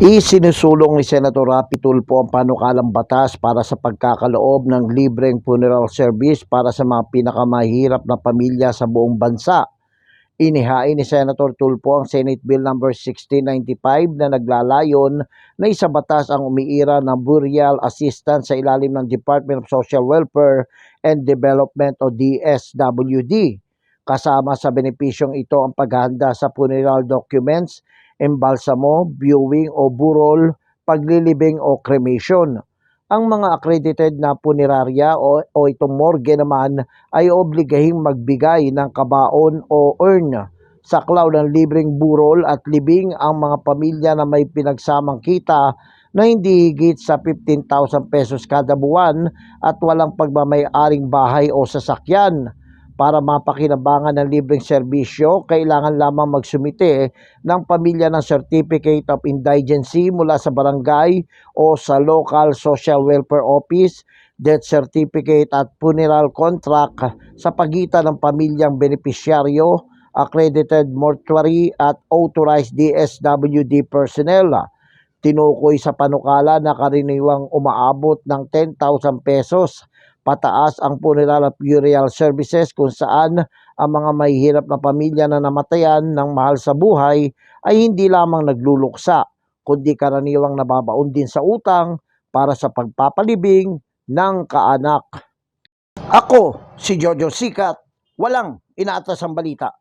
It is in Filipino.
Isinusulong ni Senator Rapi Tulfo ang panukalang batas para sa pagkakaloob ng libreng funeral service para sa mga pinakamahirap na pamilya sa buong bansa. Inihain ni Senator Tulfo ang Senate Bill No. 1695 na naglalayon na isa batas ang umiira ng burial assistance sa ilalim ng Department of Social Welfare and Development o DSWD. Kasama sa benepisyong ito ang paghahanda sa funeral documents embalsamo, viewing o burol, paglilibing o cremation. Ang mga accredited na punerarya o, o itong morgue naman ay obligahing magbigay ng kabaon o urn. Saklaw ng libreng burol at libing ang mga pamilya na may pinagsamang kita na hindi higit sa 15,000 pesos kada buwan at walang pagmamay-aring bahay o sasakyan. Para mapakinabangan ng libreng serbisyo, kailangan lamang magsumite ng pamilya ng Certificate of Indigency mula sa barangay o sa local social welfare office, death certificate at funeral contract sa pagitan ng pamilyang benepisyaryo, accredited mortuary at authorized DSWD personnel. Tinukoy sa panukala na karaniwang umaabot ng 10,000 pesos pataas ang funeral burial services kung saan ang mga mahihirap na pamilya na namatayan ng mahal sa buhay ay hindi lamang nagluluksa, kundi karaniwang nababaon din sa utang para sa pagpapalibing ng kaanak. Ako, si Jojo Sikat, walang inaatas ang balita.